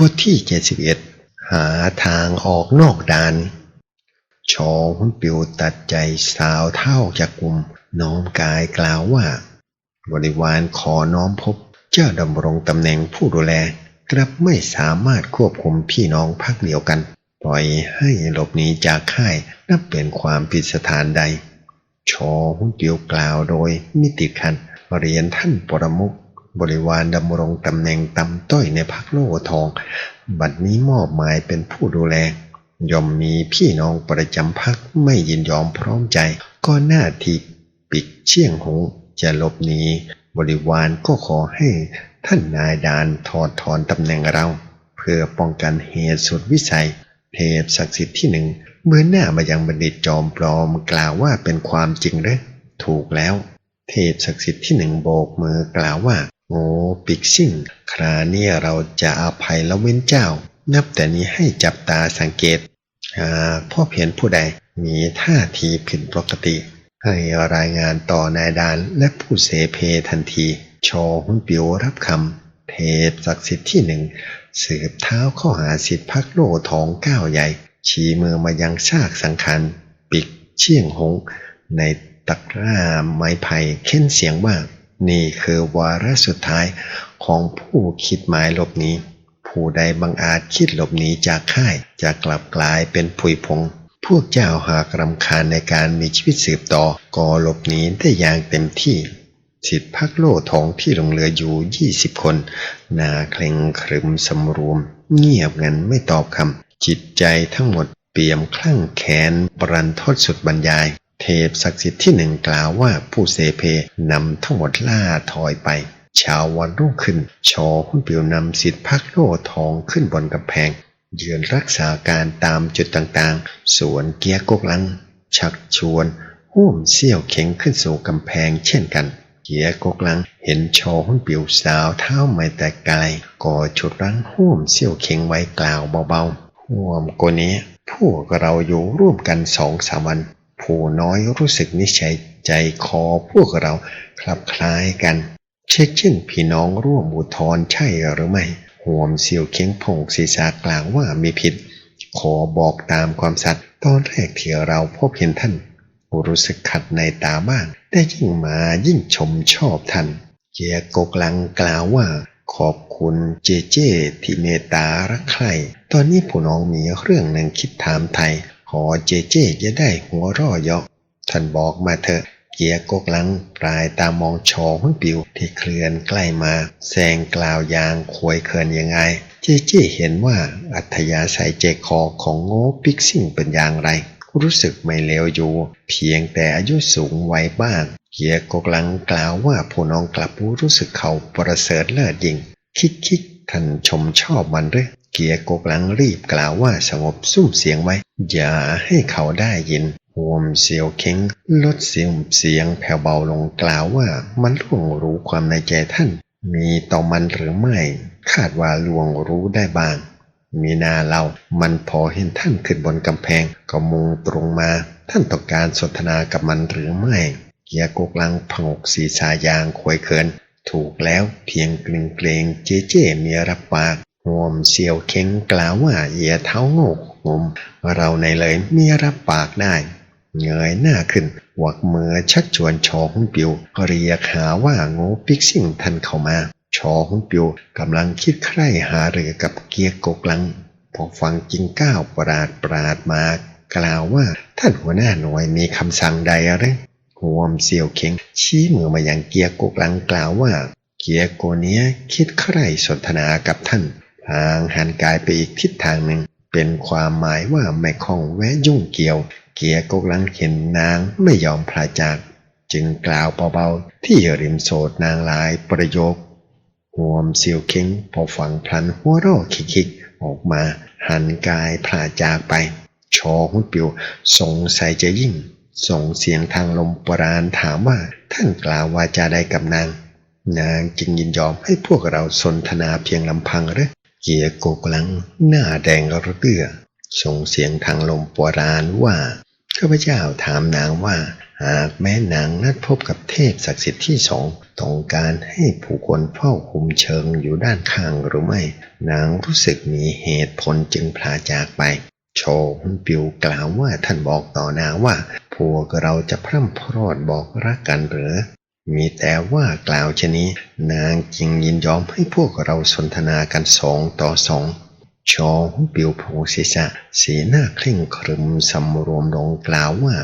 บทที่ 71 หาทางออกนอกด่าน ชอหุนปิวตัดใจสาวเท่าจากกลุ่มน้อมกายกล่าวว่า บริวารขอน้อมพบ เจ้าดำรงตำแหน่งผู้ดูแล กลับไม่สามารถควบคุมพี่น้องพักเดียวกัน ปล่อยให้หลบหนีจากค่ายนับเป็นความผิดสถานใด ชอหุนปิวกล่าวโดยมิติดขันเรียนท่านปรมุข บริวารดำรงตำแหน่งตำต้อยในพักโลทอง บัดนี้มอบหมายเป็นผู้ดูแลย่อมมีพี่น้องประจำพักไม่ยินยอมพร้อมใจ ก็หน้าที่ปิดเชี่ยงหงจะหลบหนีบริวารก็ขอให้ท่านนายดานถอดถอนตำแหน่งเรา เพื่อป้องกันเหตุสุดวิสัย เทพศักดิ์สิทธิ์ที่หนึ่งเมื่อหน้ามายังบัณฑิตจอมปลอมกล่าวว่าเป็นความจริงหรือถูกแล้ว เทพศักดิ์สิทธิ์ที่หนึ่งโบกมือกล่าวว่า โง่ปิกซิ่ง คราเนี่ยเราจะอภัยละเว้นเจ้า นับแต่นี้ให้จับตาสังเกต หากพ่อเพียนผู้ใดมีท่าทีผิดปกติ ให้รายงานต่อนายดานและผู้เสเพทันที โชหุนปิวรับคำเทพศักดิ์สิทธิ์ที่หนึ่งสืบเท้าข้อหาสิทธิพักโลทองก้าวใหญ่ ชี้มือมายังซากสังขารปิกเชี่ยงหง ในตะกร้าไม้ไผ่เค้นเสียงว่า นี่คือวาระสุดท้ายของผู้คิดหมายหลบหนีผู้ใดบังอาจคิดหลบหนีจากค่ายจะกลับกลายเป็นผุยพง พวกเจ้าหากรำคาญในการมีชีวิตสืบต่อก็หลบหนีได้อย่างเต็มที่สิทธิพักโลทองที่หลงเหลืออยู่20คนนาเคร่งครึมสำรวม เงียบงันไม่ตอบคำจิตใจทั้งหมดเปี่ยมคลั่งแขนปรันทดสุดบรรยาย เทพศักดิ์สิทธิ์ที่หนึ่งกล่าวว่าผู้เสเพนำทั้งหมดล่าถอยไปเช้าวันรุ่งขึ้น ชอหุ้นเปียวนำสิทธิพักโลทองขึ้นบนกำแพง ยืนรักษาการตามจุดต่างๆ สวนเกียร์กกลัง ชักชวนหุ้มเสี่ยวเข็งขึ้นสู่กำแพงเช่นกัน เกียร์กกลังเห็นชอหุ้นเปียวสาวเท้าไม่แต่ไกลก็ฉุดรั้งหุ้มเสี่ยวเข็งไว้กล่าวเบาๆห่วมกนี้พวกเราอยู่ร่วมกันสองสามวัน ผู้น้อยรู้สึกนิสัยใจคอพวกเราคลับคล้ายกัน เช็คชื่นพี่น้องร่วมอุทธรใช่หรือไม่ห่วมเสียวเข็งพงศีรษะกลางว่ามีผิด ขอบอกตามความสัตย์ตอนแรกที่เราพบเห็นท่าน รู้สึกขัดในตาบ้าง แต่ยิ่งมายิ่งชมชอบท่านเกียกกลังกล่าวว่า ขอบคุณเจเจที่เมตตารักใคร่ตอนนี้ผู้น้องมีเรื่องหนึ่งคิดถามไทย ขอเจเจจะได้หัวร่อเยาะท่านบอกมาเถอะเกียร์กกลังปลายตามองชอหุ้นปิวที่เคลื่อนใกล้มาแซงกล่าวยางควยเคินยังไง เจเจเห็นว่าอัธยาศัยเจคอของโง่ปิกซิ่งเป็นอย่างไร รู้สึกไม่เลวอยู่ เพียงแต่อายุสูงไว้บ้างเกียร์กกลังกล่าวว่าผู้น้องกลับรู้สึกเขาประเสริฐเลิศยิ่งคิดคิดท่านชมชอบมันหรือเกียร์กกลังรีบกล่าวว่าสงบซุ้มเสียงไว้ อย่าให้เขาได้ยินหวมเสียวเข็งลดเสียงเสียงแผ่วเบาลงกล่าวว่ามันล่วงรู้ความในใจท่าน มีต่อมันหรือไม่ คาดว่าล่วงรู้ได้บ้างมีนาเรามันพอเห็นท่านขึ้นบนกำแพง ก็มุงตรงมา ท่านต้องการสนทนากับมันหรือไม่ เกียร์กกลังผงกศีรษายางควยเคิน ถูกแล้วเพียงกลึงเกรงเจเจเมียรับปาก ห่วมเสียวเข็งกล่าวว่าเหยียเท้าโงกงม เราในเลยมีรับปากได้ เงยหน้าขึ้นหวักมือชักชวนชอหุ้นปิวเรียกหาว่าโง่ปิกซิ่งทันเข้ามา ชอหุ้นปิวกำลังคิดใคร่หาเรือกับเกียร์กกลัง พอฟังจิงก้าวปราดปราดมากล่าวว่าท่านหัวหน้าหน่วยมีคำสั่งใดอะไรห่วมเสียวเข็งชี้มือมาอยังเกียร์กกลังกล่าวว่า เกียร์โกเนี้ยคิดใคร่สนทนากับท่าน ทางหันกายไปอีกทิศทางหนึ่ง เป็นความหมายว่าไม่คล้องแวะยุ่งเกี่ยว เกียร์กกลังเห็นนางไม่ยอมพลาจาก จึงกล่าวเบาๆ ที่ริมโสดนางลายประโยคห่วมเสียวเข็งพอฟังพลันหัวเรอคิกๆ ออกมา หันกายพลาจากไป ชอหุ้นปิวสงสัยจะยิ่ง ส่งเสียงทางลมปราณถามว่าท่านกล่าววาจะได้กับนาง นางจึงยินยอมให้พวกเราสนทนาเพียงลำพังหรือ เกียร์โกกลังหน้าแดงระเตื้อส่งเสียงทางลมปราณว่าข้าพเจ้าถามนางว่า หากแม้นางนัดพบกับเทพศักดิ์สิทธิ์ที่สองต้องการให้ผู้คนเฝ้าคุมเชิงอยู่ด้านข้างหรือไม่ นางรู้สึกมีเหตุผลจึงพลาจากไป โชหุนปิวกล่าวว่าท่านบอกต่อนางว่า พวกเราจะพร่ำพรอดบอกรักกันหรือ มีแต่ว่ากล่าวชนี้ นางจึงยินยอมให้พวกเราสนทนากันสองต่อสองชอหุนปิวผงศีรษะสีหน้าเคร่งครึมสำรวมลงกล่าวว่า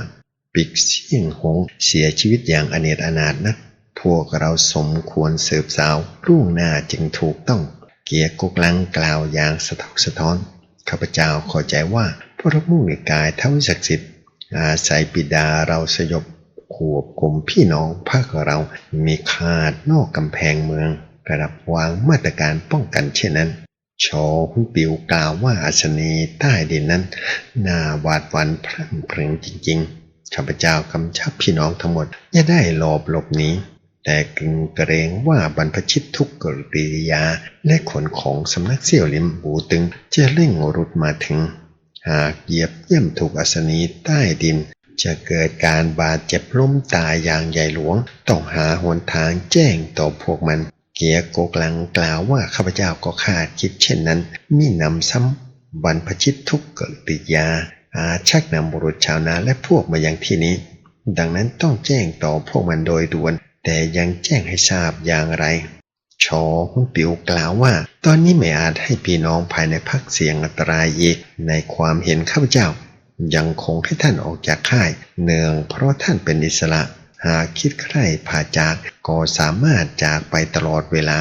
ปิกเสี่ยงหงเสียชีวิตอย่างอเนจอนาถนัก พวกเราสมควรสืบสาวรุ่งหน้าจึงถูกต้อง เกียร์กกลังกล่าวอย่างสะทกสะท้อนข้าพเจ้าข้าใจว่าพระมุนิกายเทวิศักดิ์สิทธิ์อาศัยปิดาเราสยบ ควบคุมพี่น้องภาคเรามีขาดนอกกำแพงเมืองระดับวางมาตรการป้องกันเช่นนั้นชอหุนปิวกล่าวว่าอัศนีใต้ดินนั้นน่าหวาดหวันพรั่งพริงจริงๆข้าพเจ้ากำชับพี่น้องทั้งหมดอย่าได้หลบหลบหนีแต่กึงเกรงว่าบรรพชิตทุกกริยาและขนของสำนักเสี่ยวลิมบูตึงจะเร่งรุดมาถึง หากเหยียบเยี่ยมถูกอัศนีใต้ดิน จะเกิดการบาดเจ็บล้มตายอย่างใหญ่หลวง ต้องหาหนทางแจ้งต่อพวกมัน เกียร์โกกลังกล่าวว่าข้าพเจ้าก็คาดคิดเช่นนั้นมีนำซ้ำบรรพชิตทุกเกริยา อาชักนำบุรุษชาวนาและพวกมายังที่นี้ ดังนั้นต้องแจ้งต่อพวกมันโดยด่วน แต่ยังแจ้งให้ทราบอย่างไรชอหุนปิวกล่าวว่า ตอนนี้ไม่อาจให้พี่น้องภายในพักเสียงอันตรายอีก ในความเห็นข้าพเจ้า ยังคงให้ท่านออกจากค่าย เนื่องเพราะท่านเป็นอิสระ หากคิดใคร่ผ่าจากก็สามารถจากไปตลอดเวลา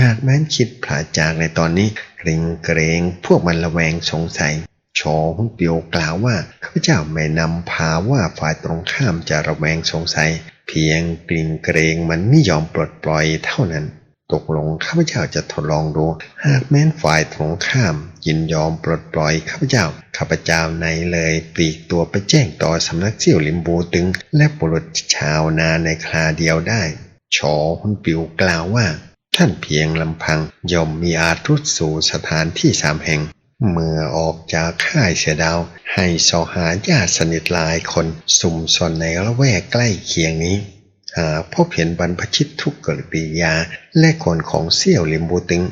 หากแม้นคิดผ่าจากในตอนนี้เกรงเกรงพวกมันระแวงสงสัยชอหุนเปิวกล่าวว่าข้าพเจ้าไม่นำพาว่าฝ่ายตรงข้ามจะระแวงสงสัย เพียงกลิ่นเกรงมันไม่ยอมปลดปล่อยเท่านั้น ตกลงข้าพเจ้าจะทดลองดู หากแม้นฝ่ายตรงข้าม ยินยอมปลดปล่อยข้าพเจ้า ข้าพเจ้าในเลยปลีกตัวไปแจ้งต่อสำนักเสี่ยวลิมบูตึง และบุรุษชาวนาในคราเดียวได้ชอหุนปิวกล่าวว่า ท่านเพียงลำพังย่อมมีอาจรุดสู่สถานที่สามแห่ง เมื่อออกจากค่ายเสดาว ให้สอหาญาติสนิทหลายคน สุ่มสนในละแวกใกล้เคียงนี้ หาพบเห็นบรรพชิตทุกกริยา และคนของเสี่ยวลิมบูตึง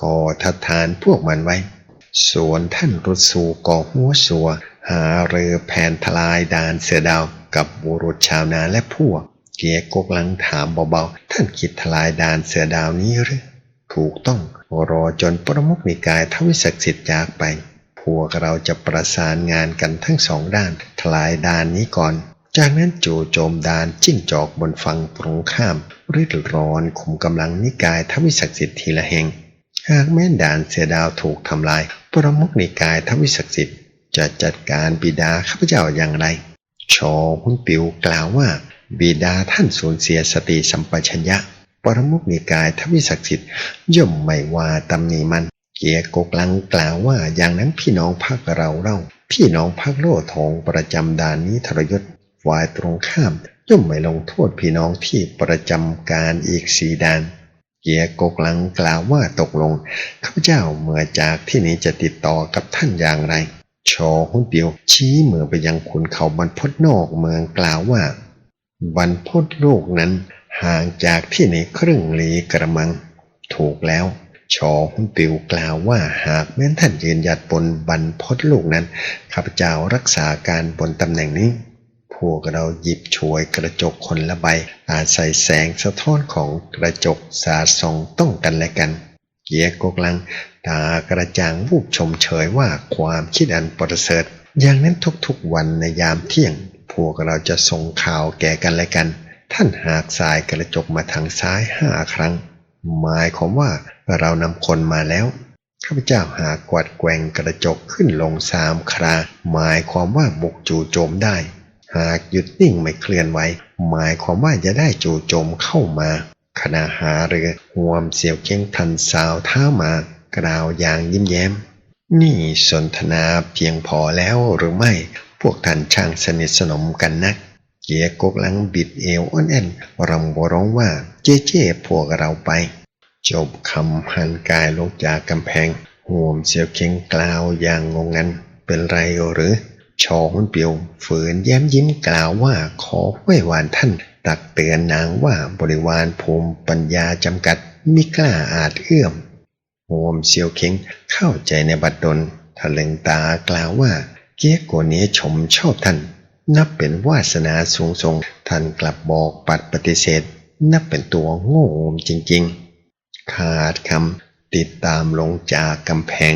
ก็ทัดทานพวกมันไว้ ส่วนท่านรุสูก่อหัวสัว หาเรือแผนทลายดานเสือดาวกับบุรุษชาวนาและพวก เกียกกลังถามเบาๆ ท่านคิดทลายดานเสือดาวนี้หรือถูกต้องรอจนปรมุขนิกายทวิศักดิ์สิทธิ์จากไป พวกเราจะประสานงานกันทั้งสองด้าน ทลายดานนี้ก่อน จากนั้นโจโจมดานจิ้งจอกบนฝั่งตรงข้ามริดร้อนขุมกำลังนิกายทวิศักดิ์สิทธิ์ทีละแห่ง หากแม้นด่านเสดาวถูกทำลาย ปรมุขนิกายทวิศักดิ์สิทธิ์จะจัดการบิดาข้าพเจ้าอย่างไร ชอหุนปิวกล่าวว่า บิดาท่านสูญเสียสติสัมปชัญญะ ปรมุขนิกายทวิศักดิ์สิทธิ์ย่อมไม่ว่าตำหนิมัน เกียกกลังกล่าวว่าอย่างนั้นพี่น้องพักเราเล่าพี่น้องพักโลทองประจำด่านนี้ทรยศ ฝ่ายตรงข้ามย่อมไม่ลงโทษพี่น้องที่ประจำการอีกสีดานเกียร์กกลังกล่าวว่าตกลงข้าพเจ้าเมื่อจากที่นี้จะติดต่อกับท่านอย่างไร ชอหุ้นเปียวชี้มือไปยังขุนเขาบรรพตนอกเมืองกล่าวว่า บรรพตโลกนั้นห่างจากที่นี้ครึ่งลีกระมัง ถูกแล้ว ชอหุ้นปิวกล่าวว่าหากแม้นท่านยืนหยัดบนบรรพตลูกนั้นข้าพเจ้ารักษาการบนตำแหน่งนี้ พวกเราหยิบช่วยกระจกคนละใบ อาศัยแสงสะท้อนของกระจกสาดส่องต้องกันและกัน เกียร์กกลัง ตากระจ่างวูบชมเชยว่าความคิดอันประเสริฐอย่างนั้นทุกๆวันในยามเที่ยง พวกเราจะส่งข่าวแก่กันและกัน ท่านหากสายกระจกมาทางซ้ายห้าครั้ง หมายความว่าเรานำคนมาแล้วข้าพเจ้าหากกวัดแกว่งกระจกขึ้นลงสามครา หมายความว่าบุกจู่โจมได้ หากหยุดนิ่งไม่เคลื่อนไหวหมายความว่าจะได้จู่โจมเข้ามา ขณะหาเรือห่วมเสียวเก้งทันสาวเท้ามากล่าวอย่างยิ้มแย้ม นี่สนทนาเพียงพอแล้วหรือไม่ พวกท่านช่างสนิทสนมกันนักเกียกกลังบิดเอวอ้อนแอนรำบร้องว่าเจ๊เจ๊พวกเราไป จบคำหันกายลงจากกำแพงห่วมเสียวเข็งกล่าวอย่างงงงันเป็นไรหรือ ชอหุนเปียวฝืนแย้มยิ้มกล่าวว่าขอไหว้วานท่านตักเตือนนางว่าบริวารภูมิปัญญาจำกัดมิกล้าอาจเอื้อมโฮมเซียวเข็งเข้าใจในบัดดลทะลึงตากล่าวว่า เกียโกเนี้ชมชอบท่าน นับเป็นวาสนาสูงส่งท่านกลับบอกปัดปฏิเสธ นับเป็นตัวโง่จริงๆ ขาดคำติดตามลงจากกำแพง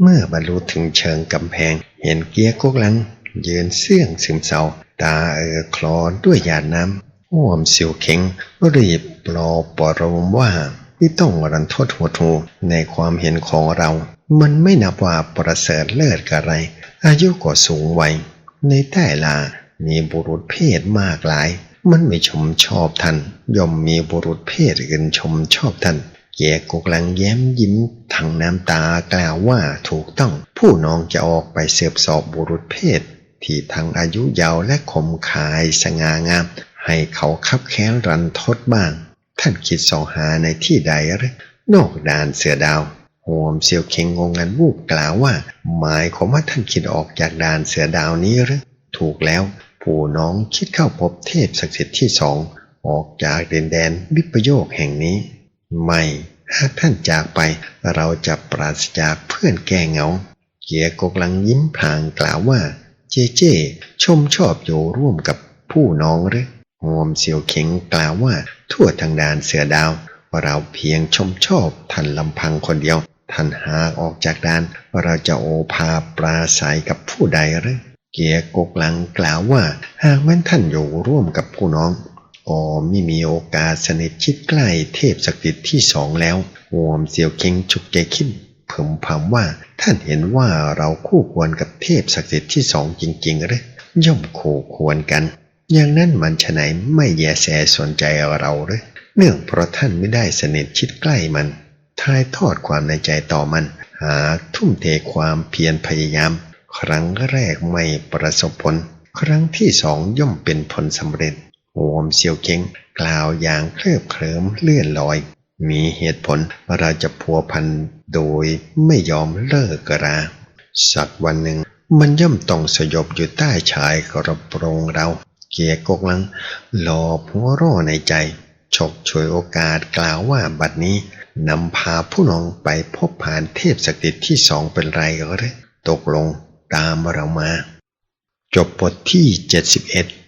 เมื่อบรรลุถึงเชิงกำแพงเห็นเกียร์กกหลัง ยืนเสื่องซึมเศร้าตาเออคลอด้วยหยาดน้ำห่วมสิวเข็งรีบปลอบปโลมว่าไม่ต้องรันทดหัวทูในความเห็นของเรา มันไม่นับว่าประเสริฐเลิศกะไร อายุก็สูงวัย ในใต้ลา มีบุรุษเพศมากหลาย มันไม่ชมชอบท่านย่อมมีบุรุษเพศอื่นชมชอบท่าน แกกกลังแย้มยิ้มทางน้ำตากล่าวว่าถูกต้องผู้น้องจะออกไปเสืบสอบบุรุษเพศ ที่ทั้งอายุยาวและข่มขายสง่างาม ให้เขาคับแค้นรันทดบ้าง ท่านคิดสองหาในที่ใดหรือนอกด่านเสือดาวโฮมเซียวเค็งงงงันวูบกล่าวว่า หมายความว่าท่านคิดออกจากด่านเสือดาวนี้หรือถูกแล้ว ผู้น้องคิดเข้าพบเทพศักดิ์สิทธิ์ที่สองออกจากดินแดนวิปโยคแห่งนี้ ไม่หากท่านจากไปเราจะปราศจากเพื่อนแก้เหงา เกียกกลังยิ้มพลางกล่าวว่า เจเจ ชมชอบอยู่ร่วมกับผู้น้องหรือโฮมเซียวเข็งกล่าวว่า ทั่วทางดานเสือดาวเราเพียงชมชอบท่านลำพังคนเดียว ท่านหากออกจากด่านเราจะโอภาปราศัยกับผู้ใดหรือเกียกกลังกล่าวว่า หากแม้นท่านอยู่ร่วมกับผู้น้อง ก็ไม่มีโอกาสสนิทชิดใกล้เทพศักดิ์สิทธิ์ที่สองแล้ววอมเซียวเค็งฉุกใจคิดเพิ่มพำว่าท่านเห็นว่าเราคู่ควรกับเทพศักดิ์สิทธิ์ที่สองจริงๆหรือย่อมคู่ควรกัน อย่างนั้นมันฉะไหนไม่แยแสสนใจเราหรือเนื่องเพราะท่านไม่ได้สนิทชิดใกล้มันทายทอดความในใจต่อมัน หาทุ่มเทความเพียรพยายาม ครั้งแรกไม่ประสบผล ครั้งที่สองย่อมเป็นผลสำเร็จ โอมเซียวเค็งกล่าวอย่างเคลิบเคลิ้มเลื่อนลอย มีเหตุผลว่าเราจะพัวพันโดยไม่ยอมเลิกกรา สักวันหนึ่ง มันย่อมต้องสยบอยู่ใต้ชายกระโปรงเรา เกียกกลังหลอบหัวร่อในใจฉกฉวยโอกาสกล่าวว่าบัดนี้นำพาผู้น้องไปพบผ่านเทพศักดิ์สิทธิ์ที่สองเป็นไรหรือตกลงตามเรามา จบบทที่ 71